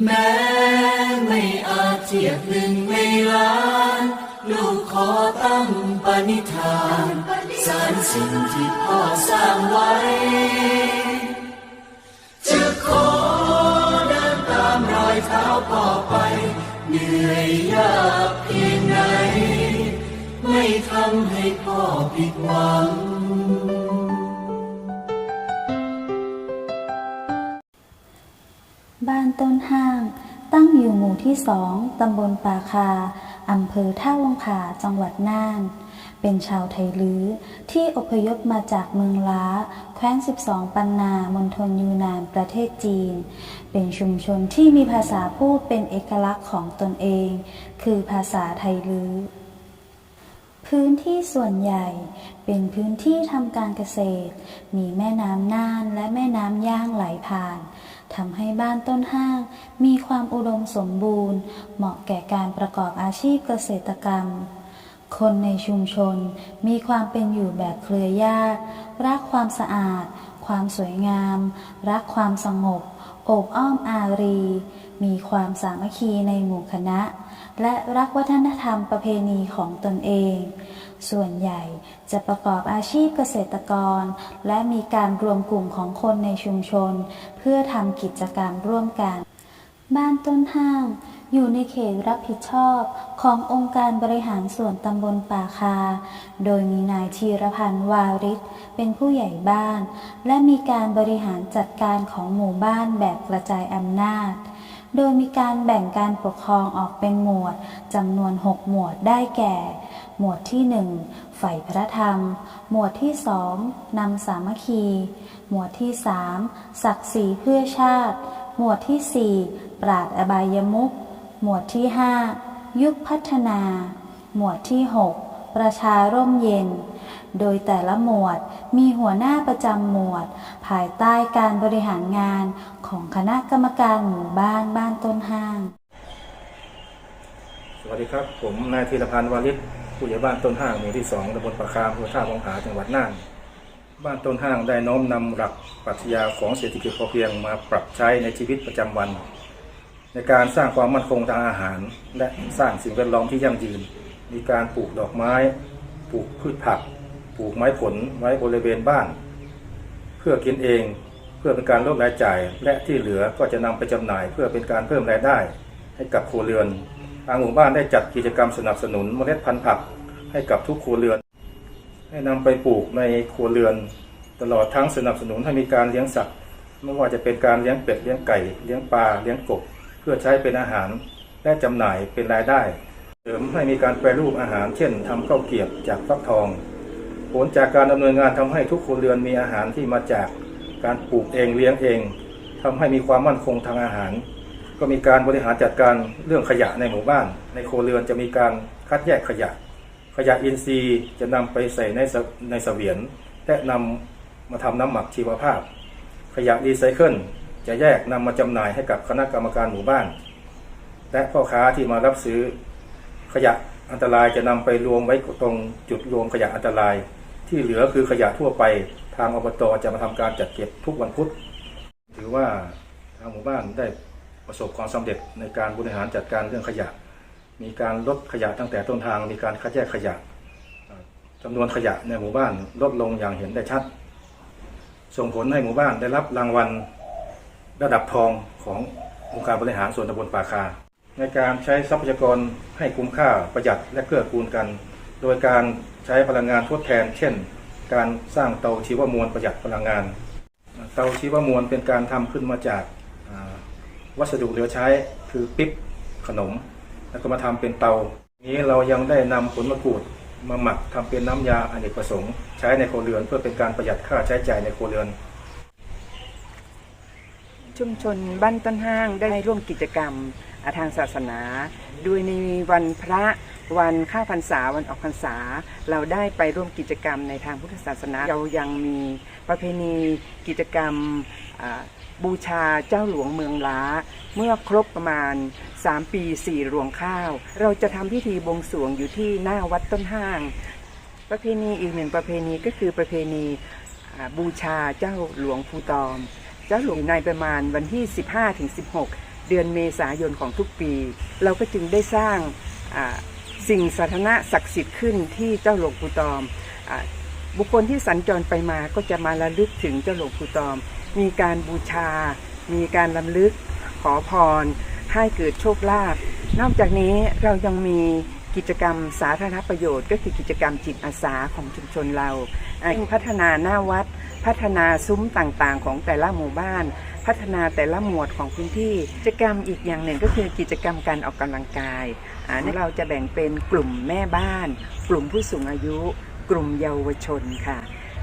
แม้ไม่อาจเทียบหนึ่งในล้าน ลูกขอตั้งปณิธานสารสิ่งที่พ่อสร้างไว้ จะขอเดินตามรอยเท้าพ่อไป เหนื่อยยากเพียงไหน ไม่ทำให้พ่อผิดหวัง ต้นห้าง ตั้งอยู่หมู่ที่สองตำบลป่าคาอำเภอท่าวังผาจังหวัดน่าน เป็นชาวไทยลื้อที่อพยพมาจากเมืองล้า แคว้น 12 ปันนามณฑลยูนานประเทศจีน เป็นชุมชนที่มีภาษาพูดเป็นเอกลักษณ์ของตนเอง คือภาษาไทยลื้อพื้นที่ส่วนใหญ่เป็นพื้นที่ทำการเกษตร มีแม่น้ำน่านและแม่น้ำย่างไหลผ่าน ทำให้บ้านต้นห้าง มีความอุดมสมบูรณ์ เหมาะแก่การประกอบอาชีพเกษตรกรรม คนในชุมชนมีความเป็นอยู่แบบเครือญาติรักความสะอาด ความสวยงาม รักความสงบ โอบอ้อมอารี มีความสามัคคีในหมู่คณะ และรักวัฒนธรรมประเพณีของตนเอง ส่วนใหญ่จะประกอบอาชีพเกษตรกร และมีการรวมกลุ่มของคนในชุมชน เพื่อทำกิจกรรมร่วมกัน บ้านต้นห้าง อยู่ในเขตรับผิดชอบขององค์การบริหารส่วนตำบลป่าคา โดยมีนายธีรพันธ์วาริศเป็นผู้ใหญ่บ้าน และมีการบริหารจัดการของหมู่บ้านแบบกระจายอำนาจ โดยมีการแบ่งการปกครองออกเป็นหมวดจำนวน 6 หมวดได้แก่ หมวดที่ 1 ฝ่ายพระธรรม หมวดที่สองนำสามัคคี หมวดที่สามศักดิ์ศรีเพื่อชาติ หมวดที่สี่ปราดอบายมุข หมวดที่ห้ายุคพัฒนา หมวดที่หกประชาร่มเย็น โดยแต่ละหมวดมีหัวหน้าประจำหมวด ภายใต้การบริหารงานของคณะกรรมการหมู่บ้านบ้านต้นห้าง สวัสดีครับ ผมนายธีรพันธ์วาริศผู้ใหญ่บ้านต้นห้างหมู่ที่สองตำบลปะคามอำเภอท่าวังผาจังหวัดน่าน บ้านต้นห้างได้น้อมนำหลักปรัชญาของเศรษฐกิจพอเพียงมาปรับใช้ในชีวิตประจำวัน ในการสร้างความมั่นคงทางอาหาร และสร้างสิ่งแวดล้อมที่ยั่งยืน มีการปลูกดอกไม้ ปลูกพืชผัก ปลูกไม้ผลไว้บริเวณบ้าน เพื่อกินเองเพื่อเป็นการลดรายจ่าย และที่เหลือก็จะนำไปจำหน่ายเพื่อเป็นการเพิ่มรายได้ ให้กับครัวเรือนทางหมู่บ้านได้จัดกิจกรรมสนับสนุนเมล็ดพันธุ์ผักให้กับทุกครัวเรือน ให้นำไปปลูกในครัวเรือน ตลอดทั้งสนับสนุนให้มีการเลี้ยงสัตว์ไม่ว่าจะเป็นการเลี้ยงเป็ดเลี้ยงไก่ เลี้ยงปลาเลี้ยงกบ เพื่อใช้เป็นอาหารและจำหน่ายเป็นรายได้ เสริมให้มีการแปรรูปอาหาร เช่นทำข้าวเกรียบจากฟักทอง ผลจากการดำเนินงานทำให้ทุกครัวเรือนมีอาหารที่มาจากการปลูกเองเลี้ยงเองทำให้มีความมั่นคงทางอาหาร ก็มีการบริหารจัดการเรื่องขยะในหมู่บ้าน ในโครเรือนจะมีการคัดแยกขยะ ขยะอินทรีย์จะนำไปใส่ในสในเสวียนและนำมาทำน้ำหมักชีวภาพ ขยะรีไซเคิล จะแยกนำมาจำหน่ายให้กับคณะกรรมการหมู่บ้าน และพ่อค้าที่มารับซื้อขยะอันตรายจะนำไปรวมไว้ตรงจุดรวมขยะอันตราย ที่เหลือคือขยะทั่วไปทางอบตจะมาทำการจัดเก็บทุกวันพุธถือว่าทางหมู่บ้านได้ประสบความสำเร็จในการบริหารจัดการเรื่องขยะ มีการลดขยะตั้งแต่ต้นทาง มีการคัดแยกขยะอ่าจำนวนขยะในหมู่บ้านลดลงอย่างเห็นได้ชัด ส่งผลให้หมู่บ้านได้รับรางวัล ระดับทองขององค์การบริหารส่วนตำบลป่าคา ในการใช้ทรัพยากรให้คุ้มค่าประหยัดและเกื้อกูลกัน โดยการใช้พลังงานทดแทน เช่น การสร้างเตาชีวมวลประหยัดพลังงาน เตาชีวมวลเป็นการทำขึ้นมาจากวัสดุเหลือใช้คือปิ๊บขนม แล้วก็มาทำเป็นเตา นี้เรายังได้นำผลมะกรูดมาหมักทำเป็นน้ำยาอเนกประสงค์ ใช้ในครัวเรือนเพื่อเป็นการประหยัดค่าใช้จ่ายในครัวเรือน ชุมชนบ้านต้นห้างได้ร่วมกิจกรรมทางศาสนา โดยในวันพระวันข้าพรรษาวันออกพรรษา เราได้ไปร่วมกิจกรรมในทางพุทธศาสนา เรายังมีประเพณีกิจกรรมบูชาเจ้าหลวงเมืองล้า เมื่อครบประมาณ 3 ปี 4 รวงข้าว เราจะทำพิธีบวงสรวงอยู่ที่หน้าวัดต้นห้าง ประเพณีอีกหนึ่งประเพณีก็คือประเพณีบูชาเจ้าหลวงภูตอม จ้าหลวงในประมาณวันที่ 15ถึง16 เดือนเมษายนของทุกปี เราก็จึงได้สร้างสิ่งสาธารณะศักดิ์สิทธิ์ขึ้นที่เจ้าหลวงปู่ตอมอบุคคลที่สัญจรไปมาก็จะมาระลึกถึงเจ้าหลวงปู่ตอม มีการบูชา มีการลำลึกขอพร ให้เกิดโชคลาภนอกจากนี้เรายังมี กิจกรรมสาธารณประโยชน์ ก็คือกิจกรรมจิตอาสาของชุมชนเราอ่าพัฒนาหน้าวัด พัฒนาซุ้มต่างๆ ของแต่ละหมู่บ้าน พัฒนาแต่ละหมวดของพื้นที่ กิจกรรมอีกอย่างหนึ่งก็คือกิจกรรมการออกกำลังกายอ่าเราจะแบ่งเป็นกลุ่มแม่บ้าน กลุ่มผู้สูงอายุ กลุ่มเยาวชนค่ะ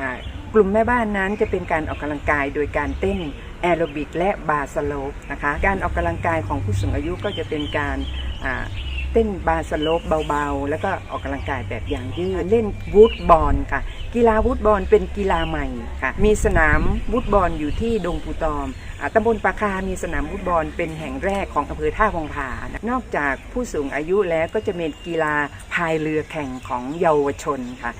อ่ากลุ่มแม่บ้านนั้นจะเป็นการออกกำลังกายโดยการเต้นแอโรบิกและบาร์สโลปนะคะ การออกกำลังกายของผู้สูงอายุก็จะเป็นการอ่า เต้นบาสโลปเบาๆ แล้วก็ออกกำลังกายแบบอย่างยืดเล่นวูดบอลค่ะ กีฬาวูดบอลเป็นกีฬาใหม่ค่ะ มีสนามวูดบอลอยู่ที่ดงปูตอมตำบลปาคามีสนามวูดบอลเป็นแห่งแรกของอำเภอท่าวงผานอกจากผู้สูงอายุแล้วก็จะมีกีฬาพายเรือแข่งของเยาวชนค่ะ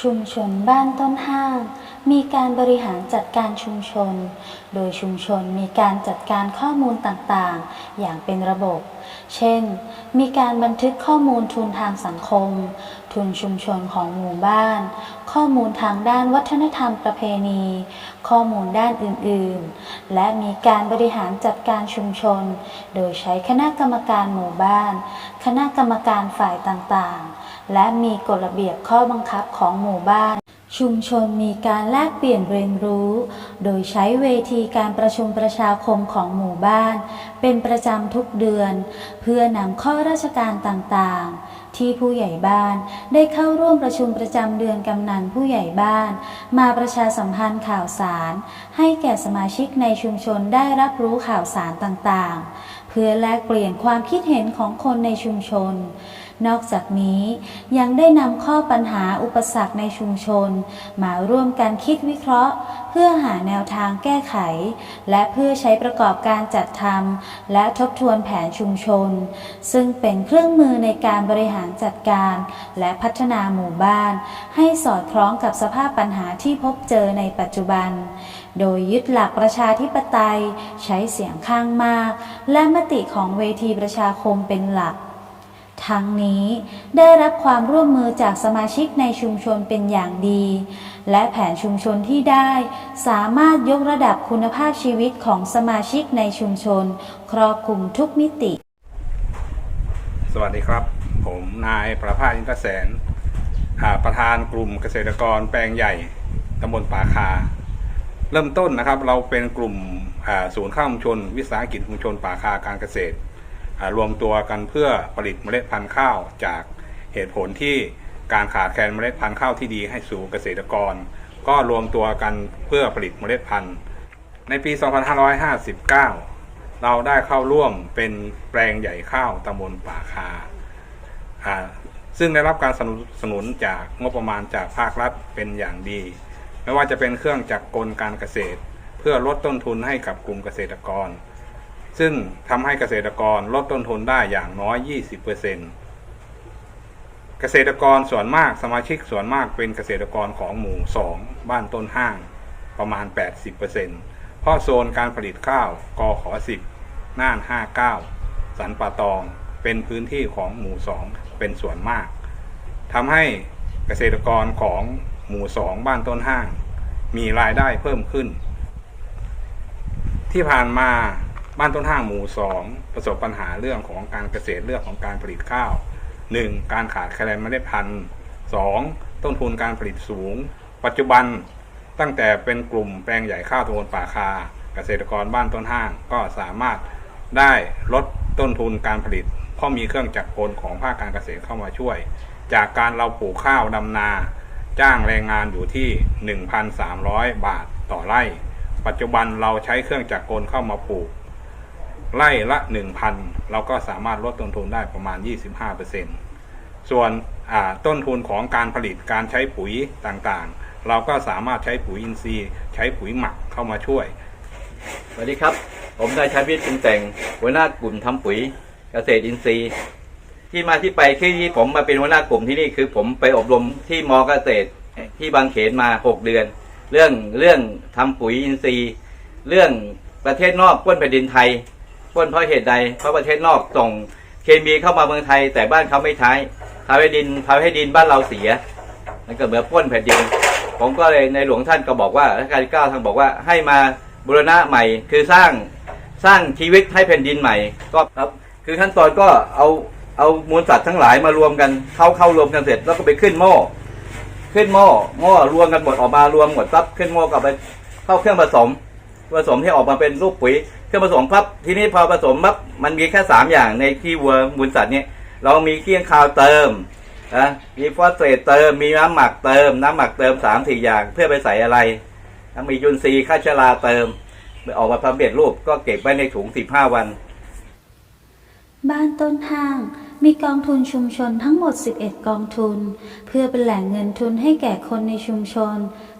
ชุมชนบ้านต้นห้าง มีการบริหารจัดการชุมชน โดยชุมชนมีการจัดการข้อมูลต่างๆ อย่างเป็นระบบ เช่น มีการบันทึกข้อมูลทุนทางสังคม ทุนชุมชนของหมู่บ้าน ข้อมูลทางด้านวัฒนธรรมประเพณี ข้อมูลด้านอื่นๆ และมีการบริหารจัดการชุมชน โดยใช้คณะกรรมการหมู่บ้าน คณะกรรมการฝ่ายต่างๆ และมีกฎระเบียบข้อบังคับของหมู่บ้าน ชุมชนมีการแลกเปลี่ยนเรียนรู้ โดยใช้เวทีการประชุมประชาคมของหมู่บ้าน เป็นประจำทุกเดือน เพื่อนำข้อราชการต่างๆ ที่ผู้ใหญ่บ้านได้เข้าร่วมประชุมประจำเดือนกำนันผู้ใหญ่บ้าน มาประชาสัมพันธ์ข่าวสาร ให้แก่สมาชิกในชุมชนได้รับรู้ข่าวสารต่างๆ เพื่อแลกเปลี่ยนความคิดเห็นของคนในชุมชน นอกจากนี้ยังได้นำข้อปัญหาอุปสรรคในชุมชน มาร่วมกันคิดวิเคราะห์ เพื่อหาแนวทางแก้ไข และเพื่อใช้ประกอบการจัดทำและทบทวนแผนชุมชน ซึ่งเป็นเครื่องมือในการบริหารจัดการ และพัฒนาหมู่บ้าน ให้สอดคล้องกับสภาพปัญหาที่พบเจอในปัจจุบัน โดยยึดหลักประชาธิปไตย ใช้เสียงข้างมาก และมติของเวทีประชาคมเป็นหลัก ทั้งนี้ได้รับความร่วมมือจากสมาชิกในชุมชนเป็นอย่างดี และแผนชุมชนที่ได้สามารถยกระดับคุณภาพชีวิตของสมาชิกในชุมชน ครอบคลุมทุกมิติ สวัสดีครับ ผมนายประภาสอินทแสน ประธานกลุ่มเกษตรกรแปลงใหญ่ตำบลป่าคา เริ่มต้นนะครับ เราเป็นกลุ่มศูนย์ข้าวชุมชน วิสาหกิจชุมชนป่าคาการเกษตร รวมตัวกันเพื่อผลิตเมล็ดพันธุ์ข้าวจากเหตุผลที่การขาดแคลนเมล็ดพันธุ์ข้าวที่ดีให้สู่เกษตรกร ก็รวมตัวกันเพื่อผลิตเมล็ดพันธุ์ ในปี 2559 เราได้เข้าร่วมเป็นแปลงใหญ่ข้าวตำบลป่าคาอ่าซึ่งได้รับการสนับสนุนจากงบประมาณจากภาครัฐเป็นอย่างดี ไม่ว่าจะเป็นเครื่องจักรกลการเกษตร เพื่อลดต้นทุนให้กับกลุ่มเกษตรกร ซึ่งทำให้เกษตรกรลดต้นทุนได้อย่างน้อย 20%เกษตรกรส่วนมากสมาชิกส่วนมากเป็นเกษตรกรของหมู่ 2 บ้านต้นห้างประมาณ 80%เพราะโซนการผลิตข้าวกอขอ10 น่าน 59 สันป่าตองเป็นพื้นที่ของหมู่ 2 เป็นส่วนมากทำให้เกษตรกรของหมู่ 2 บ้านต้นห้าง มีรายได้เพิ่มขึ้น ที่ผ่านมา บ้านต้นห้างหมู่ 2 ประสบปัญหาเรื่องของการเกษตรเรื่องของการผลิตข้าว 1. การขาดแคลนเมล็ดพันธุ์ 2. ต้นทุนการผลิตสูง ปัจจุบันตั้งแต่เป็นกลุ่มแปลงใหญ่ข้าวตำบลป่าคา เกษตรกรบ้านต้นห้างก็สามารถได้ลดต้นทุนการผลิต เพราะมีเครื่องจักรกลของภาคการเกษตรเข้ามาช่วย จากการเราปลูกข้าวดำนา จ้างแรงงานอยู่ที่ 1,300 บาทต่อไร่ ปัจจุบันเราใช้เครื่องจักรกลเข้ามาปลูก ไร่ละ 1,000 เราก็สามารถลดต้นทุนได้ประมาณ 25%ส่วนอ่าต้นทุนของการผลิตการใช้ปุ๋ยต่างๆ เราก็สามารถใช้ปุ๋ยอินทรีย์ ใช้ปุ๋ยหมักเข้ามาช่วย สวัสดีครับ ผมนายชัยวิทย์ปรุงแต่งหัวหน้ากลุ่มทำปุ๋ยเกษตรอินทรีย์ ที่มาที่ไปที่ผมมาเป็นหัวหน้ากลุ่มที่นี่คือ ผมไปอบรมที่มอเกษตรที่บางเขนมาหกเดือน เรื่องเรื่องทำปุ๋ยอินทรีย์ เรื่องประเทศนอกปล้นแผ่นดินไทย ปล้นเพราะเหตุใด เพราะประเทศนอกส่งเคมีเข้ามาเมืองไทย แต่บ้านเขาไม่ใช้ทำให้ดินทำให้ดินบ้านเราเสียนั่นก็เหมือนปล้นแผ่นดิน ผมก็เลยในหลวงท่านก็บอกว่ารัชกาลที่เก้าท่านบอกว่าให้มาบูรณะใหม่ คือสร้างสร้างชีวิตให้แผ่นดินใหม่ ก็ครับ คือขั้นตอนก็เอาเอามูลสัตว์ทั้งหลายมารวมกันเข้าเข้ารวมกันเสร็จแล้วก็ไปขึ้นหม้อขึ้นหม้อหม้อรวมกันหมดออกมารวมหมดปั๊บขึ้นหม้อกลับไปเข้าเครื่องผสม ผสมให้ออกมาเป็นรูปปุ๋ยเครื่องผสมปั๊บทีนี้พอผสมปั๊บมันมีแค่สามอย่างในขี้วัวมูลสัตว์เนี่ยเรามีเคี่ยงคาวเติมนะมีฟอสเฟตเติมมีน้ำหมักเติม น้ำหมักเติมสามสี่อย่าง เพื่อไปใส่อะไรนะมียุนซีย์ฆ่าชราเติมออกมาทำเบ็ดรูปก็เก็บไว้ในถุงสิบห้าวัน บ้านต้นห้างมีกองทุนชุมชนทั้งหมด 11 กองทุน เพื่อเป็นแหล่งเงินทุนให้แก่คนในชุมชน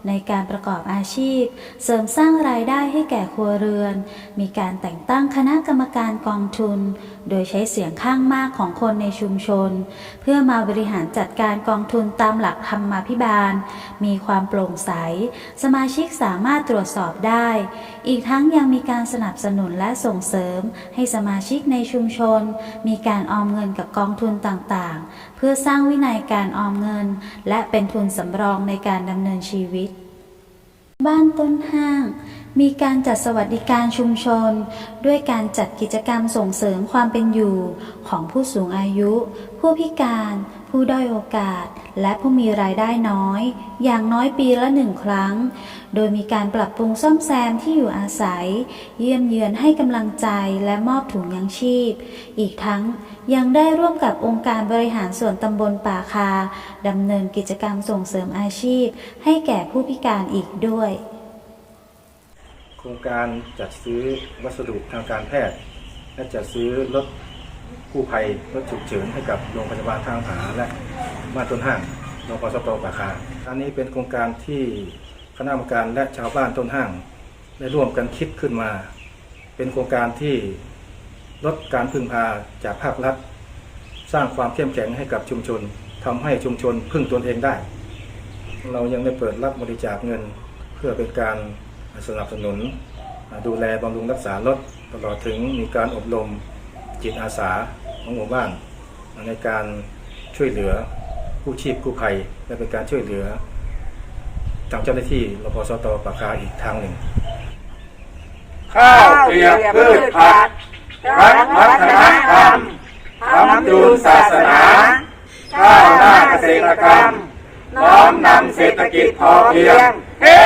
ในการประกอบอาชีพ เสริมสร้างรายได้ให้แก่ครัวเรือน มีการแต่งตั้งคณะกรรมการกองทุน โดยใช้เสียงข้างมากของคนในชุมชน เพื่อมาบริหารจัดการกองทุนตามหลักธรรมาภิบาล มีความโปร่งใส สมาชิกสามารถตรวจสอบได้ อีกทั้งยังมีการสนับสนุนและส่งเสริม ให้สมาชิกในชุมชน มีการออมเงินกับกองทุนต่างๆเพื่อสร้างวินัยการออมเงิน และเป็นทุนสำรองในการดำเนินชีวิต บ้านต้นห้าง มีการจัดสวัสดิการชุมชน ด้วยการจัดกิจกรรมส่งเสริมความเป็นอยู่ของผู้สูงอายุ ผู้พิการ ผู้ด้อยโอกาส และผู้มีรายได้น้อย อย่างน้อยปีละหนึ่งครั้ง โดยมีการปรับปรุงซ่อมแซมที่อยู่อาศัย เยี่ยมเยือนให้กำลังใจและมอบถุงยังชีพ อีกทั้งยังได้ร่วมกับองค์การบริหารส่วนตำบลป่าคาดำเนินกิจกรรมส่งเสริมอาชีพ ให้แก่ผู้พิการอีกด้วย โครงการจัดซื้อวัสดุทางการแพทย์และจัดซื้อรถ กู้ภัยรถฉุกเฉินให้กับโรงพยาบาลทางผาและบ้านต้นห้างโรงพยาบาลสตปาคาอันนี้เป็นโครงการที่คณะกรรมการและชาวบ้านต้นห้างได้ร่วมกันคิดขึ้นมา เป็นโครงการที่ลดการพึ่งพาจากภาครัฐ สร้างความเข้มแข็งให้กับชุมชนทำให้ชุมชนพึ่งตนเองได้ เรายังได้เปิดรับบริจาคเงิน เพื่อเป็นการสนับสนุน ดูแลบำรุงรักษารถตลอดถึงมีการอบรมจิตอาสา ของหมู่บ้าน ในการช่วยเหลือผู้ชีพกู้ภัยและเป็นการช่วยเหลือทางเจ้าหน้าที่รพสตปากาอีกทางหนึ่ง ข้าวเกลียบพืชผักรักวัฒนธรรมทำจูศาสนาข้าวหน้าเกษตรกรรมน้อมนำเศรษฐกิจพอเพียงเฮ้